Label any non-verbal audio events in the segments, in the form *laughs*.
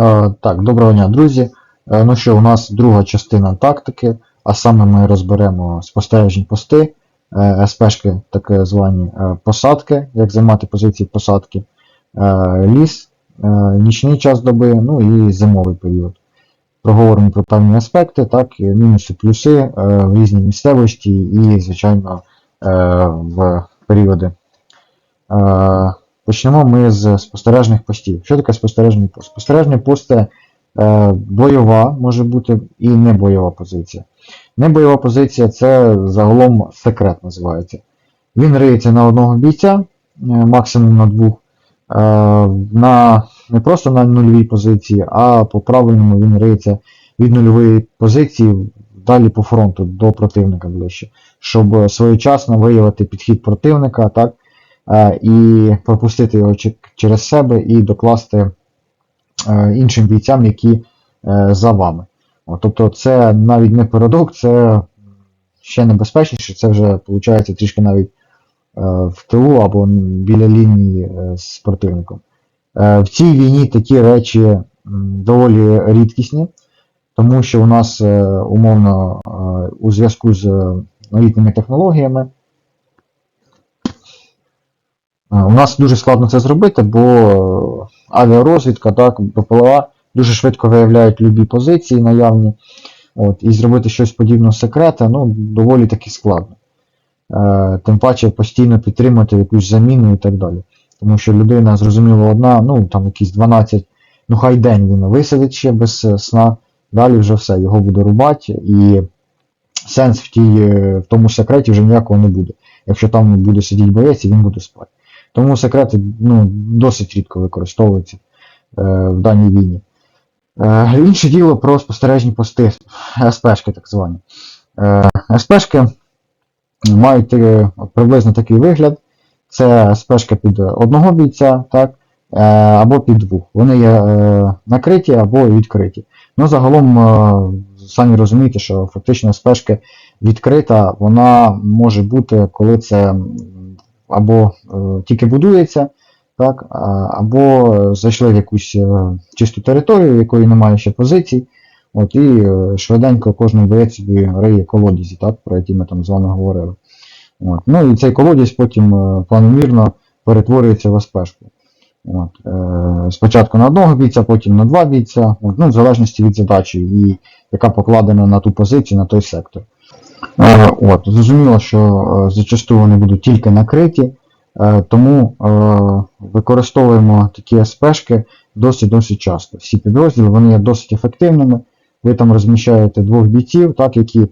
Е, Так, доброго дня, друзі. Е, Ну що, у нас друга частина тактики, а саме ми розберемо спостережні пости, е, СПшки, так звані посадки, як займати позиції посадки, ліс, нічний час доби, ну і зимовий період. Проговоримо про певні аспекти, так, мінуси, плюси в різній місцевості і, звичайно, в періоди. Почнемо ми з спостережних постів. Що таке спостережний пост? Спостережний пост це е, бойова, може бути і не бойова позиція. Небойова позиція це загалом секрет називається. Він риється на одного бійця, е, максимум на двох, е, на, не просто на нульовій позиції, а по правильному він риється від нульової позиції далі по фронту до противника ближче, щоб своєчасно виявити підхід противника, так, і пропустити його через себе і докласти е, іншим бійцям, які е, за вами. Тобто це навіть не передок, це ще небезпечніше, це вже виходить трішки навіть е, в тилу або біля лінії е, з противником. Е, В цій війні такі речі доволі рідкісні, тому що у нас е, умовно е, у зв'язку з е, новітніми технологіями Е, У нас дуже складно це зробити, бо е, авіарозвідка, так, БПЛА дуже швидко виявляють любі позиції наявні. От, і зробити щось подібне секрета, ну, доволі таки складно. Е, тим паче постійно підтримати якусь заміну і так далі. Тому що людина, зрозуміло, одна, ну там якісь 12, ну хай день він висидить ще без е, сна, далі вже все, його буде рубати, і сенс в, тій, е, в тому секреті вже ніякого не буде. Якщо там буде сидіти боєць, і він буде спати. Тому секрети ну, досить рідко використовуються е, в даній війні. Е, інше діло про спостережні пости, СПшки так звані. Е, СПшки мають е, приблизно такий вигляд. Це СПшка під одного бійця, так, е, або під двох. Вони є е, накриті або відкриті. Ну, загалом, самі розумієте, що фактично СПшка відкрита, вона може бути, коли це або е, тільки будується, так, або зайшли в якусь е, чисту територію, якої немає ще позицій. От, і е, швиденько кожен боєць собі риє колодязі, так, про які ми там з вами говорили. От. Ну і цей колодязь потім е, планомірно перетворюється в СПшку. От. Е, спочатку на одного бійця, потім на два бійця, от, ну, в залежності від задачі, і яка покладена на ту позицію, на той сектор. Е, от, зрозуміло, що е, зачасту вони будуть тільки накриті, е, тому використовуємо такі СПшки досить-досить часто. Всі підрозділи вони є досить ефективними. Ви там розміщаєте двох бійців, так, які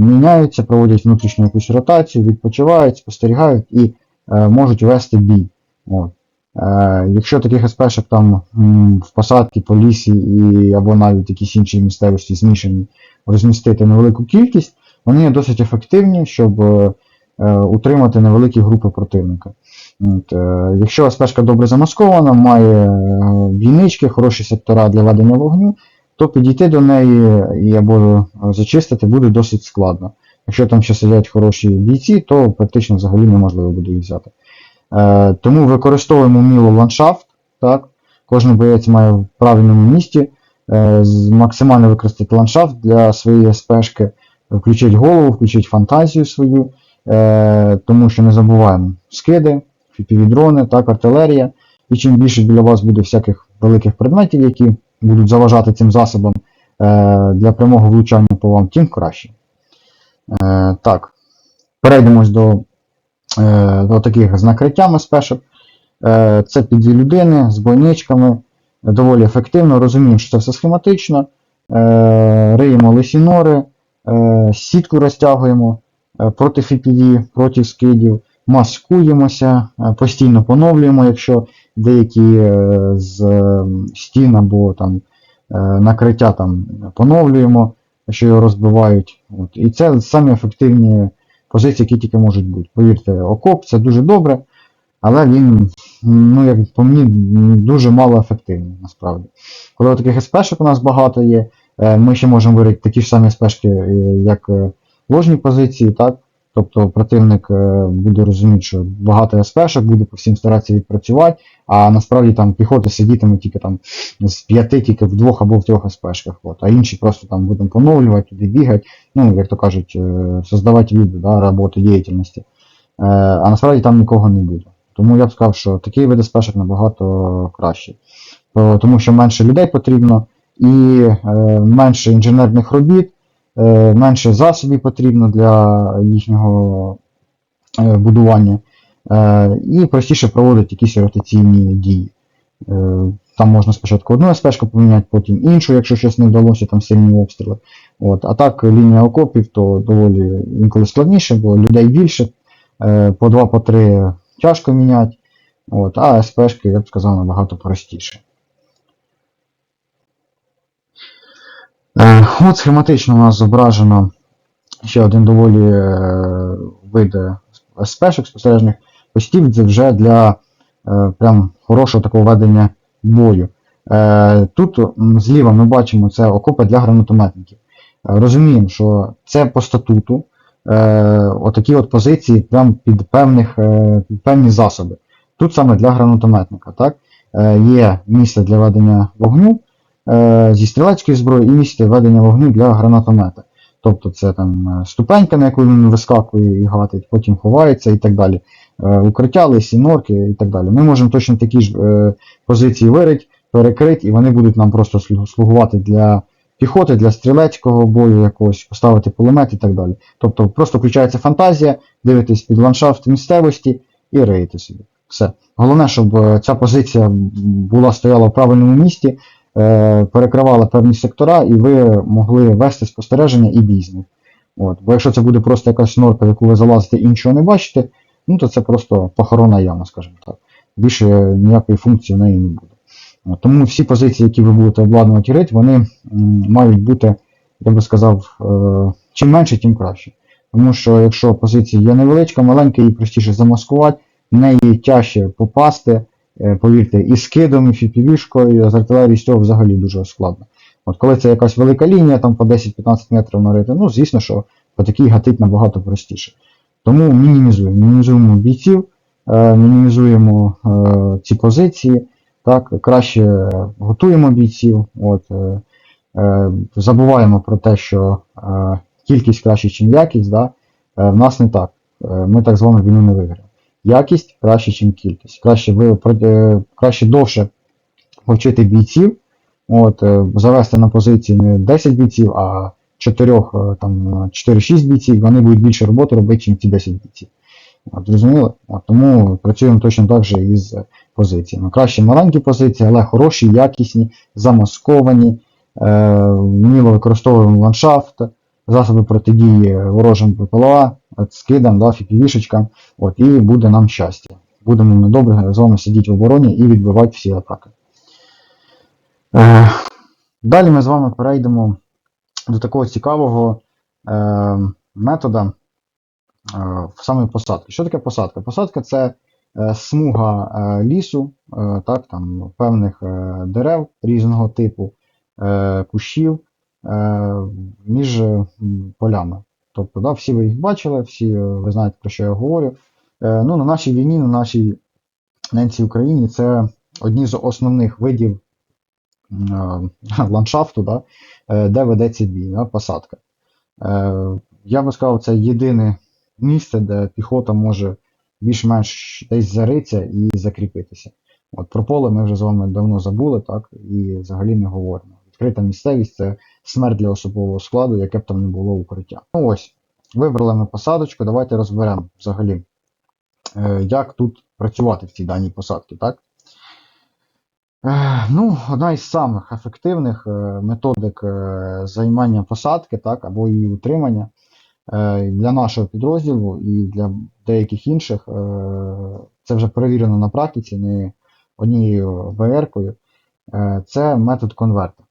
міняються, проводять внутрішню якусь ротацію, відпочивають, спостерігають і можуть вести бій. От. Якщо таких СПшок там в посадці по лісі і, або навіть якісь інші місцевості змішані розмістити невелику кількість, вони є досить ефективні, щоб е, е, утримати невеликі групи противника. От, е, якщо СПшка добре замаскована, має бійнички, хороші сектора для ведення вогню, то підійти до неї і або зачистити буде досить складно. Якщо там ще сидять хороші бійці, то практично взагалі неможливо буде їх взяти. Е, тому використовуємо вміло ландшафт. Так? Кожен боєць має в правильному місці е, максимально використати ландшафт для своєї СПшки, включити голову, включити фантазію свою, е, тому що не забуваємо скиди, фіпіві-дрони, так, артилерія. І чим більше біля вас буде всяких великих предметів, які будуть заважати цим засобам е, для прямого влучання по вам, тим краще. Е, так, перейдемо до, е, до таких з накриттями спешок. Е, це під людини з бойничками, доволі ефективно. Розуміємо, що це все схематично. Е, риємо лисі нори, сітку розтягуємо е, проти FPV, проти скидів, маскуємося, е, постійно поновлюємо, якщо деякі е, з е, стін або там е, накриття там поновлюємо, що його розбивають. От. І це самі ефективні позиції, які тільки можуть бути. Повірте, окоп це дуже добре, але він, ну як по мені, дуже мало ефективний насправді. Коли таких СПшок у нас багато є, е, ми ще можемо вирити такі ж самі СПшки, е, як е, ложні позиції, так? Тобто противник е, буде розуміти, що багато СПшок буде по всім старатися відпрацювати, а насправді там піхота сидітиме тільки там з п'яти, тільки в двох або в трьох СПшках. От, а інші просто там будемо поновлювати, туди бігати, ну, як то кажуть, е, создавати види, да, роботи, діяльності. Е, а насправді там нікого не буде. Тому я б сказав, що такий вид СПшок набагато краще. Е, Тому що менше людей потрібно і е, менше інженерних робіт, е, менше засобів потрібно для їхнього е, будування, і простіше проводити якісь ротаційні дії. Там можна спочатку одну СПшку поміняти, потім іншу, якщо щось не вдалося, там сильні обстріли. От. А так лінія окопів то доволі інколи складніше, бо людей більше, по два, по три тяжко міняти. От, а СПшки, я б сказав, набагато простіше. От схематично у нас зображено ще один доволі е, вид СПшок спостережних постів. Це вже для е, прям хорошого такого ведення бою. Е, Тут зліва ми бачимо це окопи для гранатометників. Е, Розуміємо, що це по статуту. Е, отакі от позиції прям під, певних, е, під певні засоби. Тут саме для гранатометника. Так? Е, Є місце для ведення вогню е, зі стрілецької зброї і місце ведення вогню для гранатомета. Тобто це там е, ступенька, на яку він вискакує і гатить, потім ховається і так далі. Е, Укриття, лисі, норки і так далі. Ми можемо точно такі ж е, позиції вирить, перекрити, і вони будуть нам просто слугувати для піхоти, для стрілецького бою якогось, поставити кулемет і так далі. Тобто просто включається фантазія, дивитесь під ландшафт місцевості і реєте собі. Все. Головне, щоб е, ця позиція була стояла в правильному місці, е, перекривала певні сектора, і ви могли вести спостереження і бій. От. Бо якщо це буде просто якась норка, в яку ви залазите і нічого не бачите, ну то це просто похоронна яма, скажімо так. Більше ніякої функції в неї не буде. Тому всі позиції, які ви будете обладнувати рить, вони мають бути, я би сказав, е, чим менше, тим краще. Тому що якщо позиція є невеличка, маленька, її простіше замаскувати, в неї тяжче попасти, повірте, і скидом, і фіпівішкою, з артилерії з цього взагалі дуже складно. От коли це якась велика лінія, там по 10-15 метрів нарити, ну звісно, що по такій гатить набагато простіше. Тому мінімізуємо. Мінімізуємо бійців, е, мінімізуємо е, ці позиції, так, краще готуємо бійців, от, е, е, забуваємо про те, що е, кількість краще, ніж якість. Да? Е, в нас не так. Е, ми так з вами війну не виграємо. Якість краще, ніж кількість. Краще, ви, е, краще довше повчити бійців, от, е, завести на позиції не 10 бійців, а 4, е, там, 4-6 бійців, вони будуть більше роботи робити, ніж ці 10 бійців. От, зрозуміло? От, тому працюємо точно так же і з позиціями. Краще маленькі позиції, але хороші, якісні, замасковані, е, вміло використовуємо ландшафт, засоби протидії ворожим ППЛА, скидам, да, фіпівішечкам, от, і буде нам щастя. Будемо ми добре з вами сидіти в обороні і відбивати всі атаки. Е, далі ми з вами перейдемо до такого цікавого е, метода е, саме посадки. Що таке посадка? Посадка це е, смуга е, лісу, е, так, там, певних е, дерев різного типу, е, кущів е, між полями. Тобто, да, всі ви їх бачили, всі е, ви знаєте, про що я говорю. Е, ну, на нашій війні, на нашій ненці Україні це одні з основних видів е, *laughs* ландшафту, да, е, де ведеться бій, да, посадка. Е, я би сказав, це єдине місце, де піхота може більш-менш десь заритися і закріпитися. От про поле ми вже з вами давно забули, так, і взагалі не говоримо. Відкрита місцевість це смерть для особового складу, яке б там не було укриття. Ну ось, вибрали ми посадочку, давайте розберемо взагалі, е, як тут працювати в цій даній посадці? Е, Ну, одна із самих ефективних е, методик займання посадки, так, або її утримання для нашого підрозділу і для деяких інших. Це вже перевірено на практиці, не однією ВР-кою. Це метод конверта.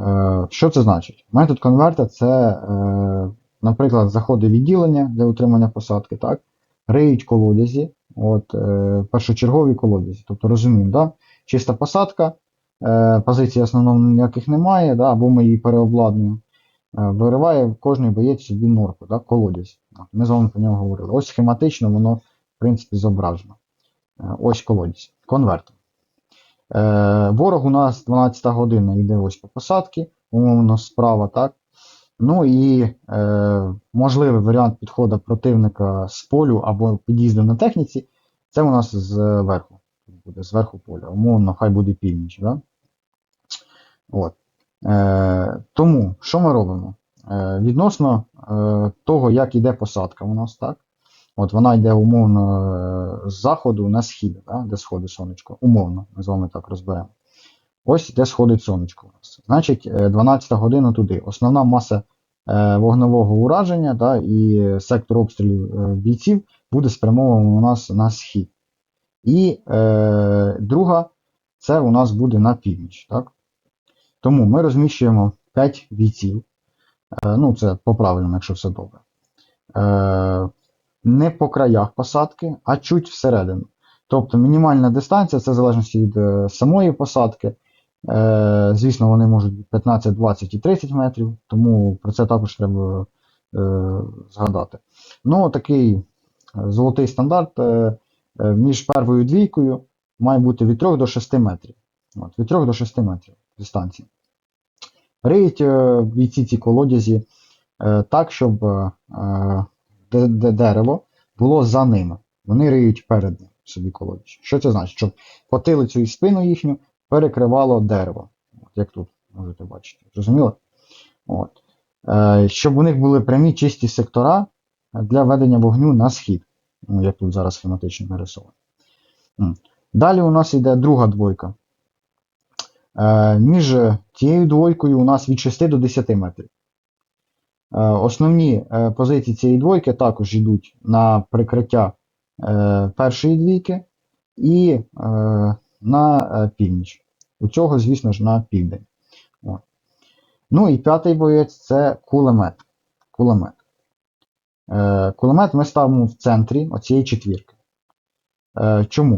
Е, Що це значить? Метод конверта це, е, наприклад, заходи відділення для утримання посадки, так? риють колодязі, от, е, першочергові колодязі. Тобто розуміємо, да? чиста посадка, позиції основного ніяких немає, да? або ми її переобладнуємо. Вириває кожний боєць собі норку, да? колодязь. Ми з вами про нього говорили. Ось схематично воно, в принципі, зображено. Ось колодязь. Конвертер. Е, ворог у нас 12 година йде ось по посадці, умовно справа, так? Ну і е, можливий варіант підходу противника з полю або під'їзду на техніці, це у нас зверху. Буде зверху поля. Умовно, хай буде північ. Да? От. Е, тому, що ми робимо? Е, відносно е, того, як йде посадка у нас, так? От вона йде умовно е, з заходу на схід, да? де сходить сонечко. Умовно, ми з вами так розберемо. Ось де сходить сонечко у нас. Значить, е, 12 година туди. Основна маса е, вогневого ураження да, і сектор обстрілів е, бійців буде спрямовано у нас на схід. І е, друга, це у нас буде на північ. Так? Тому ми розміщуємо 5 бійців. Е, ну, це по правильному, якщо все добре. Е, не по краях посадки, а чуть всередину. Тобто мінімальна дистанція, це в залежності від е, самої посадки. Е, звісно, вони можуть бути 15, 20 і 30 метрів, тому про це також треба е, згадати. Ну, такий золотий стандарт між первою двійкою має бути від 3 до 6 метрів. От, від 3 до 6 метрів дистанції. Риють бійці ці колодязі так, щоб дерево було за ними. Вони риють перед ним собі колодязь. Що це значить? Щоб потилицю і спину їхню перекривало дерево. От як тут можете бачити. Зрозуміло? От. Е, щоб у них були прямі чисті сектора для ведення вогню на схід. Ну, як тут зараз схематично нарисовано. Далі у нас йде друга двойка. Е, між тією двойкою у нас від 6 до 10 метрів. Е, Основні е, позиції цієї двойки також йдуть на прикриття е, першої двійки і на північ. У цього, звісно ж, на південь. Ну і п'ятий боєць це кулемет. Кулемет. Кулемет ми ставимо в центрі оцієї четвірки. Чому?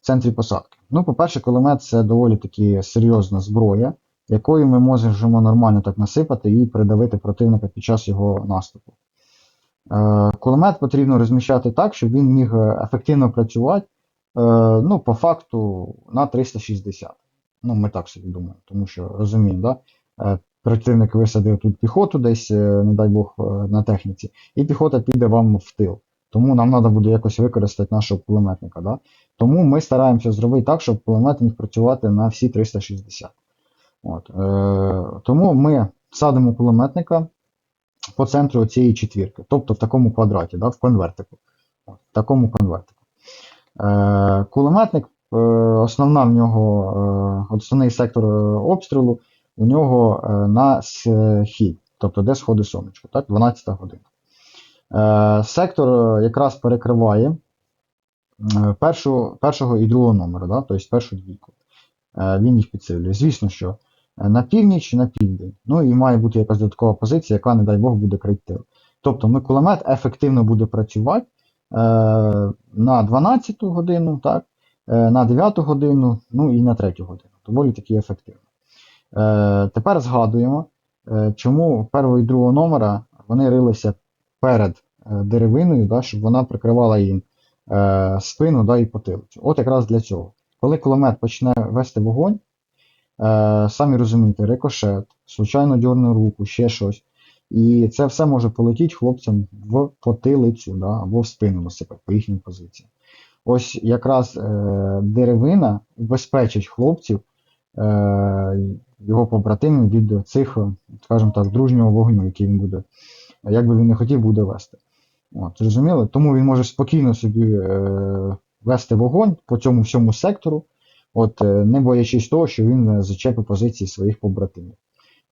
В центрі посадки. Ну, по-перше, кулемет це доволі таки серйозна зброя, якою ми можемо нормально так насипати і придавити противника під час його наступу. Е, Кулемет потрібно розміщати так, щоб він міг ефективно працювати, е, ну, по факту, на 360. Ну, ми так собі думаємо, тому що розуміємо, да? Е, противник висадив тут піхоту десь, не дай Бог, на техніці, і піхота піде вам в тил. Тому нам треба буде якось використати нашого кулеметника. Да? Тому ми стараємося зробити так, щоб кулемет міг працювати на всі 360. От. Е, тому ми садимо кулеметника по центру цієї четвірки, тобто в такому квадраті, да, в конвертику. От, в такому конвертику. Е, кулеметник, е, основна в нього, е, основний сектор е, обстрілу у нього е, на схід, тобто де сходить сонечко, так, 12 година. Е, сектор е, якраз перекриває е, першу, першого і другого номера, да, тобто першу двійку. Він їх підсилює. Звісно, що на північ, на південь. Ну і має бути якась додаткова позиція, яка, не дай Бог, буде крити. Тобто ми кулемет ефективно буде працювати е, на 12 годину, так, е, на 9 годину, ну і на 3 годину. Доволі таки ефективно. Е, тепер згадуємо, е, чому першого і другого номера вони рилися перед е, деревиною, да, щоб вона прикривала їм е, спину да, і потилицю. От якраз для цього. Коли кулемет почне вести вогонь, самі розумієте, рикошет, случайно дьорне руку, ще щось. І це все може полетіти хлопцям в потилицю да, або в спину насипати по їхнім позиціям. Ось якраз е, деревина убезпечить хлопців, е, його побратимів від цих, скажімо так, дружнього вогню, який він буде, як би він не хотів, буде вести. От, зрозуміли? Тому він може спокійно собі е, вести вогонь по цьому всьому сектору, от, е, не боячись того, що він е, зачепить позиції своїх побратимів.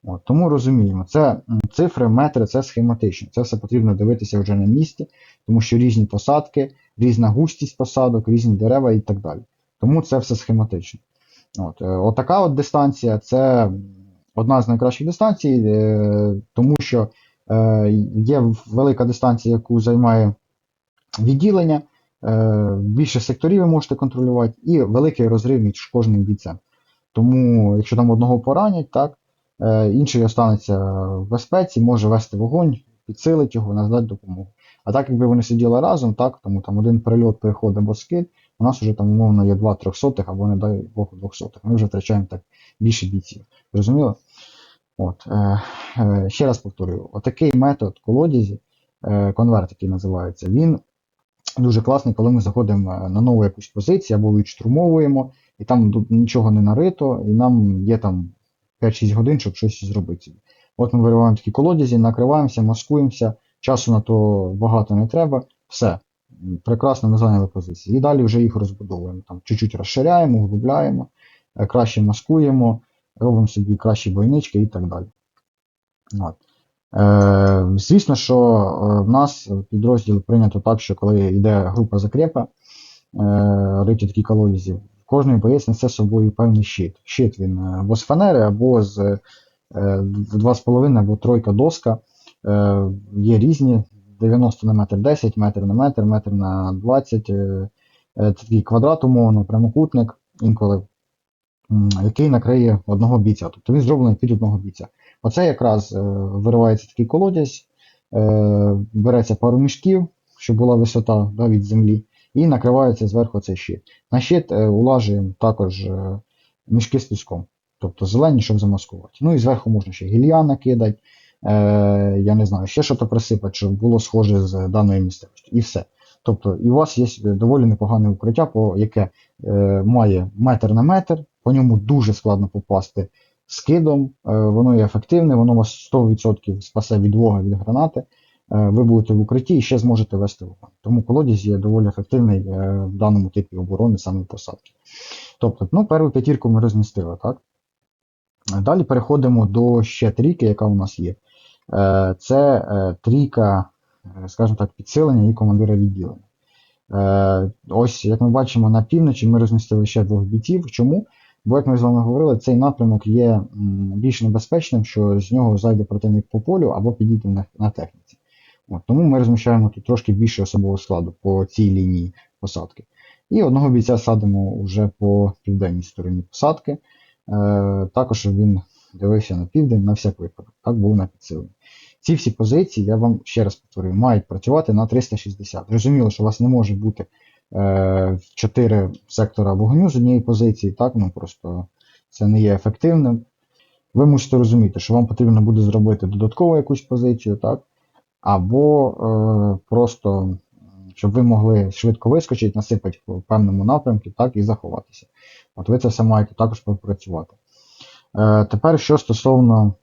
От, тому розуміємо, це цифри, метри, це схематично. Це все потрібно дивитися вже на місці, тому що різні посадки, різна густість посадок, різні дерева і так далі. Тому це все схематично. От, е, отака от дистанція це одна з найкращих дистанцій, тому що є велика дистанція, яку займає відділення, більше секторів ви можете контролювати, і великий розрив між кожним бійцем. Тому, якщо там одного поранять, так, е, інший останеться в безпеці, може вести вогонь підсилити його, надати допомогу. А так, якби вони сиділи разом, так, тому там один прильот, переход або скид, у нас вже там умовно є два трьохсотих або, не дай Бог, двохсотих. Ми вже втрачаємо так більше бійців. Зрозуміло? От, е, е, ще раз повторюю, отакий метод колодязі, е, конверт, який називається, він дуже класний, коли ми заходимо е, на нову якусь позицію або відштурмовуємо, і там нічого не нарито, і нам є там 5-6 годин, щоб щось зробити. От ми вириваємо такі колодязі, накриваємося, маскуємося, часу на то багато не треба. Все. Прекрасно ми зайняли позиції. І далі вже їх розбудовуємо. Там чуть-чуть розширяємо, углубляємо, е, краще маскуємо, робимо собі кращі бойнички і так далі. От. Е, звісно, що е, в нас підрозділ прийнято так, що коли йде група закрепа, е, риті такі колодязі, кожний боєць несе з собою певний щит. Щит він або з фанери, або з е, 2,5 або тройка доска. Є різні 90 на метр 10, метр на метр, метр на 20. Е, е, такий квадрат, умовно, прямокутник, інколи, який накриє одного бійця. Тобто він зроблений під одного бійця. Оце якраз е, виривається такий колодязь, е, береться пару мішків, щоб була висота да, від землі, і накривається зверху цей щит. На щит е, улажуємо також мішки з піском, тобто зелені, щоб замаскувати. Ну і зверху можна ще гілля накидати, я не знаю, ще щось присипати, щоб було схоже з даної місцевості. І все. Тобто, і у вас є доволі непогане укриття, яке має метр на метр, по ньому дуже складно попасти скидом, е, воно є ефективне, воно вас 100% спасе від вога від гранати. Е, Ви будете в укритті і ще зможете вести вогонь. Тому колодязь є доволі ефективний е, в даному типі оборони, саме посадки. Тобто, ну, першу п'ятірку ми розмістили, так? Далі переходимо до ще трійки, яка у нас є. Це трійка, скажімо так, підсилення і командира відділення. Ось, як ми бачимо, на півночі ми розмістили ще двох бійців. Чому? Бо, як ми з вами говорили, цей напрямок є більш небезпечним, що з нього зайде противник по полю або підійде на, на техніці. От, тому ми розміщаємо тут трошки більше особового складу по цій лінії посадки. І одного бійця садимо вже по південній стороні посадки. Е, також він дивився на південь на всяк випадок. Так було на підсиленні. Ці всі позиції, я вам ще раз повторюю, мають працювати на 360. Зрозуміло, що у вас не може бути е, 4 сектора вогню з однієї позиції, так, ну просто це не є ефективним. Ви мусите розуміти, що вам потрібно буде зробити додаткову якусь позицію, так, або е, просто, щоб ви могли швидко вискочити, насипати в певному напрямку, так, і заховатися. От ви це все маєте також попрацювати. Е, тепер, що стосовно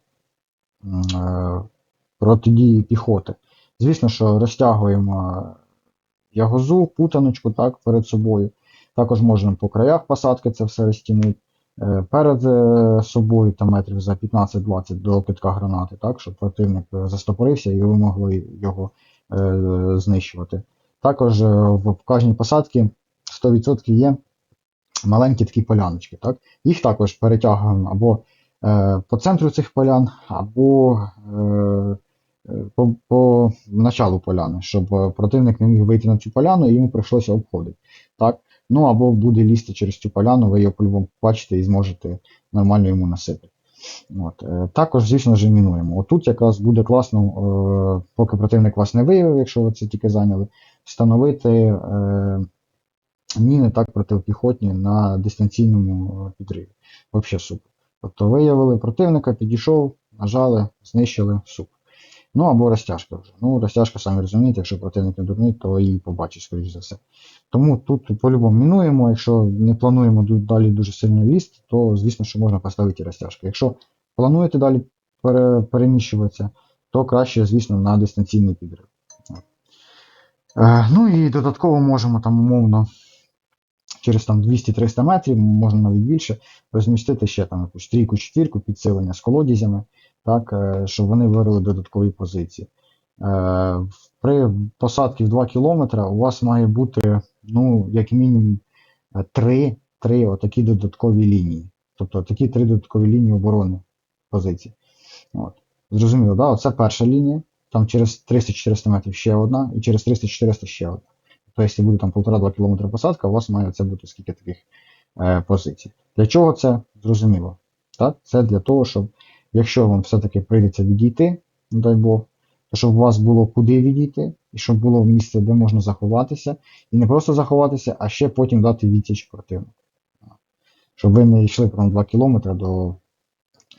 е, протидії піхоти. Звісно, що розтягуємо ягозу, путаночку так, перед собою. Також можемо по краях посадки це все розтягнути. Е, Перед е, собою там метрів за 15-20 до китка гранати, так, щоб противник е, застопорився і ви могли його е, знищувати. Також в кожній посадці 100% є маленькі такі поляночки. Так? Їх також перетягуємо або е, по центру цих полян, або по, по началу поляни, щоб е, противник не міг вийти на цю поляну і йому прийшлося обходити. Так? Ну або буде лізти через цю поляну, ви його по-любому побачите і зможете нормально йому насипати. От. е, Також, звісно ж, мінуємо. Отут якраз буде класно, е, поки противник вас не виявив, якщо ви це тільки зайняли, встановити міни так протипіхотні на дистанційному підриві. Взагалі супер. Тобто виявили противника, підійшов, нажали, знищили, супер. Ну або розтяжка вже. Ну, розтяжка, самі розумієте, якщо противник не дурний, то її побачить, скоріш за все. Тому тут по-любому мінуємо. Якщо не плануємо далі дуже сильно лізти, то звісно, що можна поставити і розтяжку. Якщо плануєте далі пере- переміщуватися, то краще, звісно, на дистанційний підрив. Е, ну і додатково можемо там умовно через там 200-300 метрів, можна навіть більше, розмістити ще там якусь трійку, четвірку, підсилення з колодязями, так, е, щоб вони вирили додаткові позиції. Е, При посадці в 2 км у вас має бути, ну, як мінімум, 3, 3 отакі додаткові лінії. Тобто такі три додаткові лінії оборони позицій. От. Зрозуміло, да? Оце перша лінія, там через 300-400 метрів ще одна, і через 300-400 ще одна. Тобто, якщо буде там 1,5-2 км посадка, у вас має це бути скільки таких е, позицій. Для чого це? Зрозуміло. Так? Це для того, щоб якщо вам все-таки прийдеться відійти, не дай Бог, то щоб у вас було куди відійти, і щоб було місце, де можна заховатися. І не просто заховатися, а ще потім дати відсіч противнику. Щоб ви не йшли прям 2 кілометри до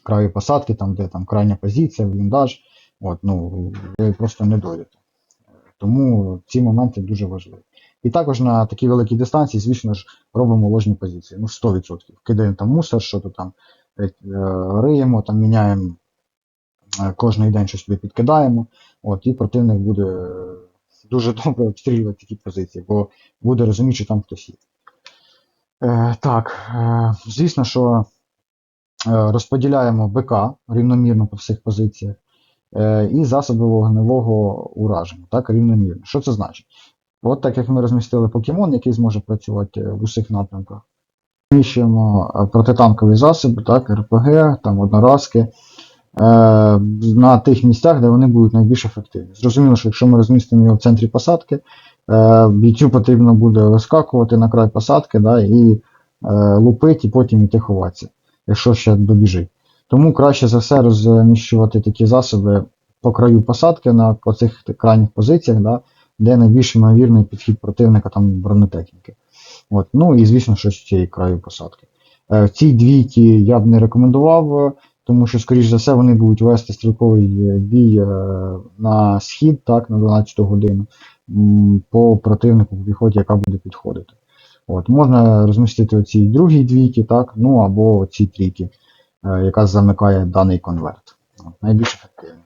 краю посадки, там, де там крайня позиція, бліндаж. От, ну, ви просто не дойдете. Тому ці моменти дуже важливі. І також на такій великій дистанції, звісно ж, робимо ложні позиції. Ну, 100%. Кидаємо там мусор, що то там риємо, там міняємо е, кожен день щось туди підкидаємо. От, і противник буде е, дуже *laughs* добре обстрілювати такі позиції, бо буде розуміти, що там хтось є. Е, так, е, звісно, що е, розподіляємо БК рівномірно по всіх позиціях. Е, і засоби вогневого ураження, так, рівномірно. Що це значить? От так як ми розмістили покемон, який зможе працювати в усіх напрямках. Розміщуємо е, протитанкові засоби, так, РПГ, там одноразки, е, на тих місцях, де вони будуть найбільш ефективні. Зрозуміло, що якщо ми розмістимо його в центрі посадки, е, бійцю потрібно буде вискакувати на край посадки да, і е, лупити, і потім іти ховатися, якщо ще добіжить. Тому краще за все розміщувати такі засоби по краю посадки на оцих крайніх позиціях, да, де найбільш ймовірний підхід противника там бронетехніки. От. Ну і звісно, щось з цієї краю посадки. Е, Ці двійки я б не рекомендував, е, тому що, скоріш за все, вони будуть вести стрілковий е, бій е, на схід, так, на 12 годину, по противнику по піхоті, яка буде підходити. От. Можна розмістити оці другі двійки, так, ну або ці трійки, яка замикає даний конверт. От. Найбільш ефективно.